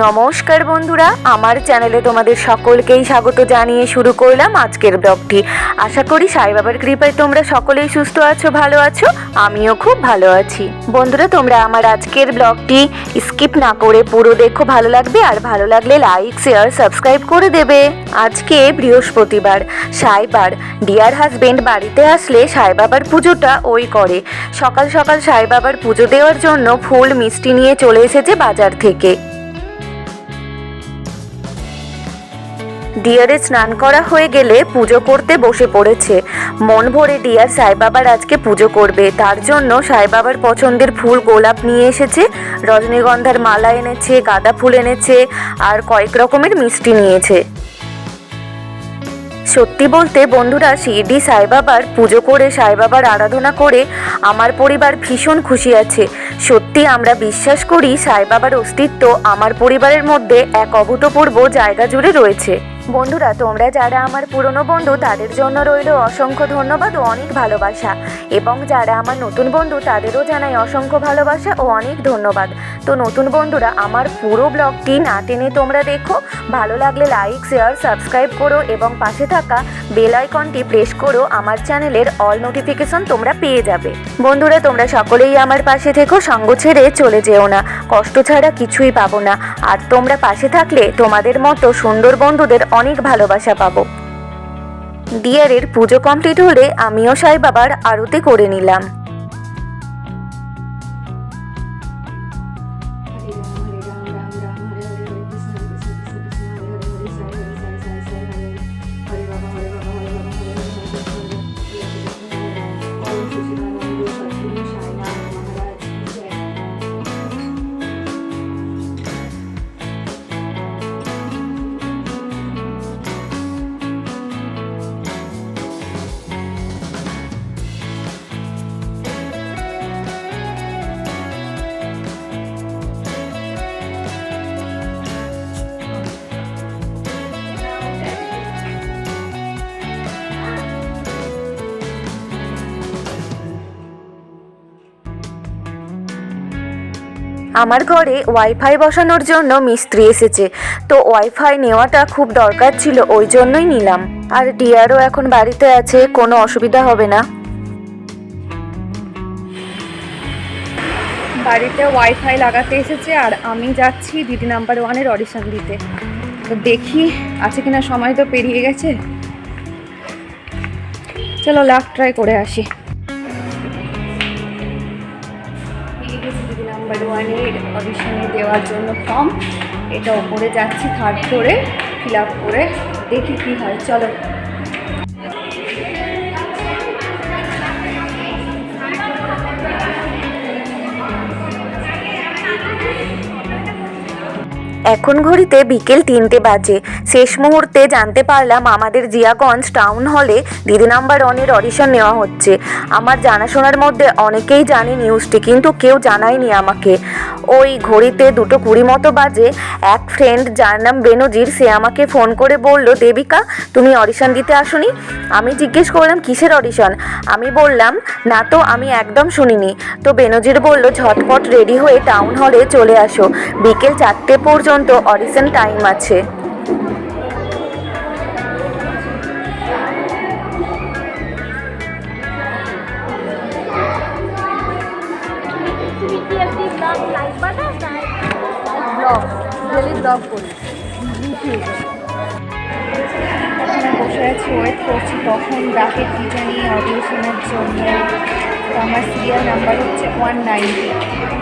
নমস্কার বন্ধুরা, আমার চ্যানেলে তোমাদের সকলকেই স্বাগত জানিয়ে শুরু করলাম আজকের ব্লগটি। আশা করি সাই বাবার কৃপায় তোমরা সকলেই সুস্থ আছো, ভালো আছো, আমিও খুব ভালো আছি। বন্ধুরা, তোমরা আমার আজকের ব্লগটি স্কিপ না করে পুরো দেখো, ভালো লাগবে, আর ভালো লাগলে লাইক, শেয়ার, সাবস্ক্রাইব করে দেবে। আজকে বৃহস্পতিবার সাইবার ডিয়ার হাজবেন্ড বাড়িতে আসলে সাই বাবার পুজোটা ওই করে। সকাল সকাল সাই বাবার পুজো দেওয়ার জন্য ফুল মিষ্টি নিয়ে চলে এসেছে বাজার থেকে। ডিয়ারে স্নান করা হয়ে গেলে পুজো করতে বসে পড়েছে। মন ভরে ডিয়ার সাই বাবার আজকে পুজো করবে। তার জন্য সাই বাবার পছন্দের ফুল গোলাপ নিয়ে এসেছে, রজনীগন্ধার মালা এনেছে, গাঁদা ফুল এনেছে, আর কয়েক রকমের মিষ্টি নিয়েছে। সত্যি বলতে বন্ধুরা, শিরডি সাই বাবার পুজো করে সাই বাবার আরাধনা করে আমার পরিবার ভীষণ খুশি আছে। সত্যি আমরা বিশ্বাস করি সাই বাবার অস্তিত্ব আমার পরিবারের মধ্যে এক অভূতপূর্ব জায়গা জুড়ে রয়েছে। বন্ধুরা, তোমরা যারা আমার পুরনো বন্ধু, তাদের জন্য রইল অসংখ্য ধন্যবাদ ও অনেক ভালোবাসা। এবং যারা আমার নতুন বন্ধু, তাদেরও জানাই অসংখ্য ভালোবাসা ও অনেক ধন্যবাদ। তো নতুন বন্ধুরা, আমার পুরো ব্লগটি না টেনে তোমরা দেখো। ভালো লাগলে লাইক শেয়ার সাবস্ক্রাইব করো এবং পাশে থাকা বেল আইকনটি প্রেস করো। আমার চ্যানেলের অল নোটিফিকেশন তোমরা পেয়ে যাবে। বন্ধুরা, তোমরা সকলেই আমার পাশে থেকো, সঙ্গ ছেড়ে চলে যেও না। কষ্ট ছাড়া কিছুই পাবো না। আর তোমরা পাশে থাকলে তোমাদের মতো সুন্দর বন্ধুদের অনেক ভালোবাসা পাবো। দিয়ারের পুজো কমপ্লিট হলে আমিও সাই বাবার আরতি করে নিলাম। আমার ঘরে ওয়াইফাই বসানোর জন্য মিস্ত্রি এসেছে। তো ওয়াইফাই নেওয়াটা খুব দরকার ছিল, ওই জন্যই নিলাম। আর ডিয়ারও এখন বাড়িতে আছে, কোনো অসুবিধা হবে না। বাড়িতে ওয়াইফাই লাগাতে এসেছে, আর আমি যাচ্ছি দিদি নাম্বার ওয়ানের অডিশন দিতে। তো দেখি, আছে কিনা সময় তো পেরিয়ে গেছে। চলো লাখ ট্রাই করে আসি। নাম্বার ওয়ানের অডিশনে দেওয়ার জন্য ফর্ম এটা ওপরে যাচ্ছি থার্ড ফ্লোরে ফিল আপ করে দেখি কী হয়। চলো। এখন ঘড়িতে বিকেল তিনটে বাজে। শেষ মুহূর্তে জানতে পারলাম আমাদের জিয়াগঞ্জ টাউন হলে দিদি নাম্বার ওয়ানের অডিশন নেওয়া হচ্ছে। আমার জানাশোনার মধ্যে অনেকেই জানে নিউজটি, কিন্তু কেউ জানায়নি আমাকে। ওই ঘড়িতে দুটো কুড়ি মতো বাজে। এক ফ্রেন্ড, যার নাম বেনজির, সে আমাকে ফোন করে বলল, দেবিকা, তুমি অডিশন দিতে আসোনি? আমি জিজ্ঞেস করলাম, কিসের অডিশন? আমি বললাম, না তো, আমি একদম শুনিনি। তো বেনজির বলল, ঝটপট রেডি হয়ে টাউন হলে চলে আসো। বিকেল চারটে পর্যন্ত অডিশন টাইম আছে। বসে আছি ওয়েট করছি কখন ডাকে কি জানি অডিশনের জন্য। আমার সিরিয়াল নাম্বার হচ্ছে ওয়ান নাইনটি 189 এবার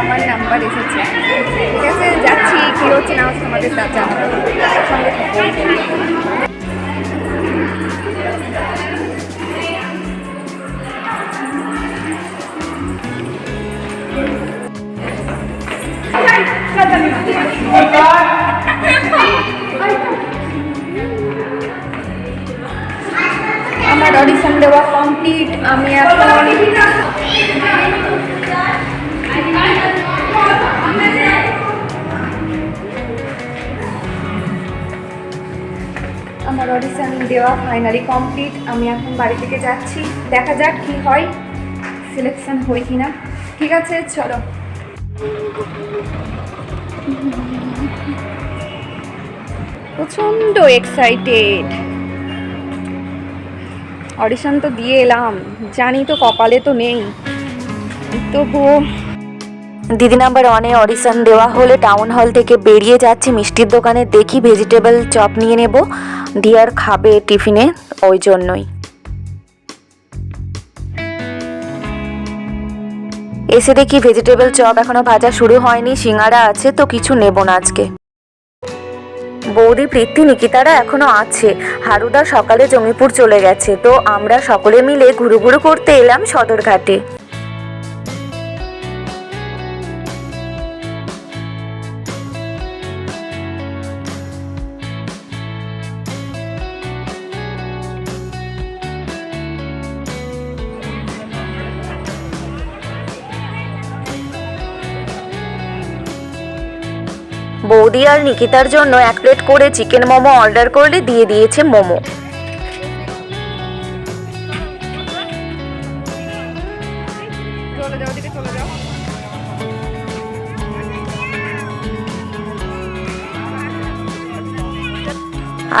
আমার নাম্বার এসেছে ঠিক আছে যাচ্ছি কী হচ্ছে না হচ্ছে আমাদের। আমার অডিশন দেওয়া কমপ্লিট আমি এখন আমার অডিশন দেওয়া ফাইনালি কমপ্লিট আমি এখন বাড়ি থেকে যাচ্ছি। দেখা যাক কি হয় সিলেকশন হয় কি না ঠিক আছে, চলো। প্রচণ্ড এক্সাইটেড অডিশন তো দিয়ে এলাম, জানি তো কপালে তো নেই। তবুও দিদি নাম্বার ওয়ানে অডিশন দেওয়া হলে টাউন হল থেকে বেরিয়ে যাচ্ছে, মিষ্টির দোকানে দেখি ভেজিটেবল চপ নিয়ে নেব। দিয়ার খাবে টিফিনে, ওই জন্যই। এসে দেখি ভেজিটেবল চপ এখনও ভাজা শুরু হয়নি, সিঙ্গারা আছে, তো কিছু নেব না আজকে। বৌদি প্রীতি, নিকিতারা এখনও আছে। হারুদা সকালে জমিপুর চলে গেছে। তো আমরা সকলে মিলে ঘুরু ঘুরু করতে এলাম সদরঘাটে। বৌদি আর নিকিতার জন্য এক প্লেট করে চিকেন মোমো অর্ডার করলে দিয়ে দিয়েছে মোমো।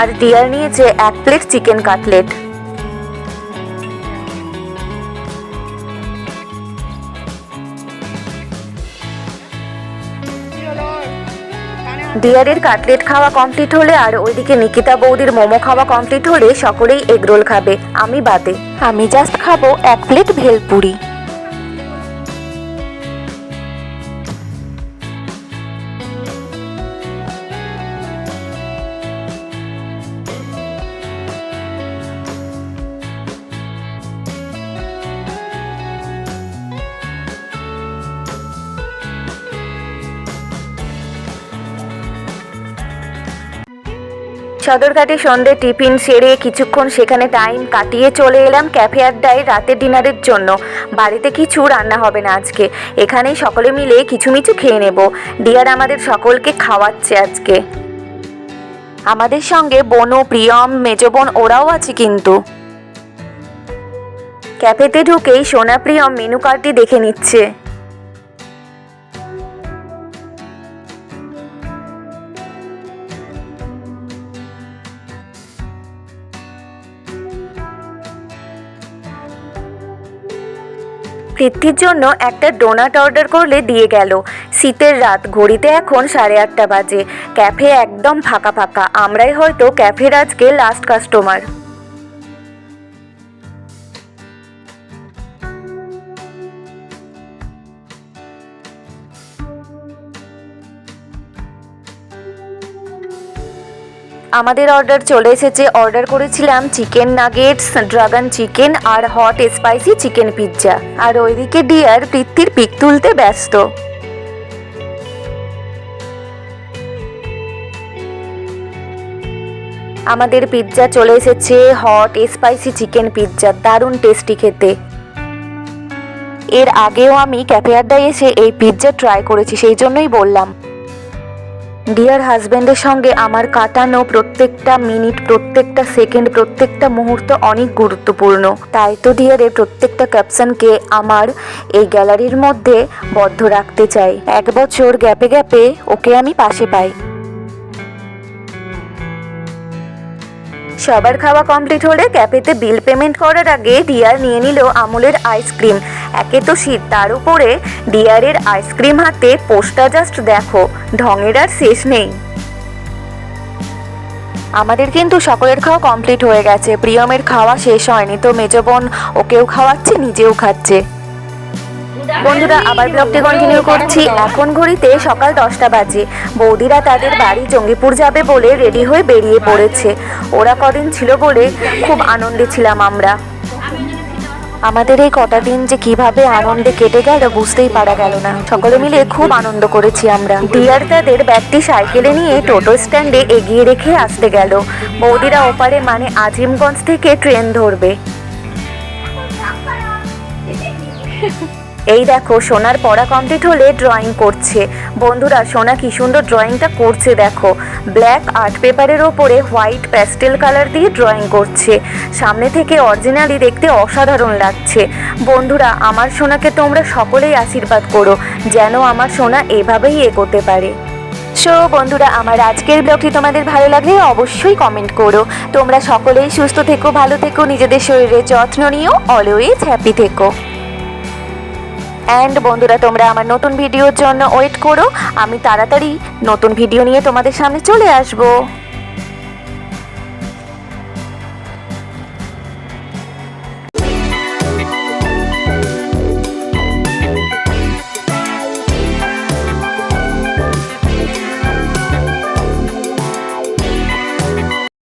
আর দিয়ার নিয়েছে এক প্লেট চিকেন কাটলেট। দিয়ারের কাটলেট খাওয়া কমপ্লিট হলে আর ওইদিকে নিকিতা বৌদির মোমো খাওয়া কমপ্লিট হলে সকলেই এগরোল খাবে। আমি বাদে। আমি জাস্ট খাব এক প্লেট ভেলপুরি। সদরঘাটে সন্ধে টিফিন সেরে কিছুক্ষণ সেখানে টাইম কাটিয়ে চলে এলাম ক্যাফে আড্ডায় রাতের ডিনারের জন্য। বাড়িতে কিছু রান্না হবে না আজকে। এখানেই সকলে মিলে কিছু মিছু খেয়ে নেব। ডিয়ার আমাদের সকলকে খাওয়াচ্ছে আজকে। আমাদের সঙ্গে বনু, প্রিয়ম, মেজবোন ওরাও আছে কিন্তু। ক্যাফেতে ঢুকেই সোনা, প্রিয়ম মেনু কার্ডটি দেখে নিচ্ছে। তৃপ্তির জন্য একটা ডোনাট অর্ডার করলে দিয়ে গেল। শীতের রাত, ঘড়িতে এখন সাড়ে আটটা বাজে। ক্যাফে একদম ফাঁকা ফাঁকা। আমরাই হয়তো ক্যাফের আজকে লাস্ট কাস্টমার আমাদের অর্ডার চলে এসেছে। অর্ডার করেছিলাম চিকেন নাগেটস ড্রাগন চিকেন আর হট স্পাইসি চিকেন পিৎজা আর ওইদিকে ডিয়ার পৃথ্বীর পিক তুলতে ব্যস্ত। আমাদের পিৎজা চলে এসেছে হট স্পাইসি চিকেন পিৎজা দারুণ টেস্টি খেতে। এর আগেও আমি ক্যাফে আড্ডায় এসে এই পিৎজা ট্রাই করেছি, সেই জন্যই বললাম। ডিয়ার হাজব্যান্ডের সঙ্গে আমার কাটানো প্রত্যেকটা মিনিট প্রত্যেকটা সেকেন্ড প্রত্যেকটা মুহূর্ত অনেক গুরুত্বপূর্ণ। তাই তো ডিয়ারের প্রত্যেকটা ক্যাপশনকে আমার এই গ্যালারির মধ্যে বদ্ধ রাখতে চাই। এক বছর গ্যাপে গ্যাপে ওকে আমি পাশে পাই। সবার খাওয়া কমপ্লিট হলে ক্যাফেতে বিল পেমেন্ট করার আগে ডিয়ার নিয়ে নিল আমুলের আইসক্রিম একে তো শীত, তার উপরে ডিয়ারের আইসক্রিম হাতে পোস্টটা জাস্ট দেখো, ঢঙের আর শেষ নেই। আমাদের কিন্তু সকলের খাওয়া কমপ্লিট হয়ে গেছে, প্রিয়মের খাওয়া শেষ হয়নি, তো মেজো বোন ওকেও খাওয়াচ্ছে, নিজেও খাচ্ছে। বন্ধুরা, আবার ব্লগটি কন্টিনিউ করছি। এখন ঘড়িতে সকাল দশটা বাজে। বৌদিরা তাদের বাড়ি জঙ্গিপুর যাবে বলে রেডি হয়ে বেরিয়ে পড়েছে। ওরা কদিন ছিল বলে খুব আনন্দে ছিলাম আমরা। আমাদের এই কটা দিন যে কীভাবে আনন্দে কেটে গেল বুঝতেই পারা গেল না। সকলে মিলে খুব আনন্দ করেছি আমরা। ডিয়ার তাদের ব্যাগটি সাইকেলে নিয়ে টোটো স্ট্যান্ডে এগিয়ে রেখে আসতে গেল। বৌদিরা ওপারে মানে আজিমগঞ্জ থেকে ট্রেন ধরবে। এই দেখো, সোনার পড়া কমপ্লিট হলে ড্রয়িং করছে। বন্ধুরা, সোনা কি সুন্দর ড্রয়িংটা করছে দেখো। ব্ল্যাক আর্ট পেপারের ওপরে হোয়াইট প্যাস্টেল কালার দিয়ে ড্রয়িং করছে। সামনে থেকে অরিজিনালি দেখতে অসাধারণ লাগছে। বন্ধুরা, আমার সোনাকে তোমরা সকলেই আশীর্বাদ করো, যেন আমার সোনা এভাবেই এগোতে পারে। সো বন্ধুরা, আমার আজকের ব্লগটি তোমাদের ভালো লাগলে অবশ্যই কমেন্ট করো। তোমরা সকলেই সুস্থ থেকো, ভালো থেকো, নিজেদের শরীরের যত্ন নিও অলওয়েজ হ্যাপি থেকো। অ্যান্ড বন্ধুরা, তোমরা আমার নতুন ভিডিওর জন্য ওয়েট করো। আমি তাড়াতাড়ি নতুন ভিডিও নিয়ে তোমাদের সামনে চলে আসব।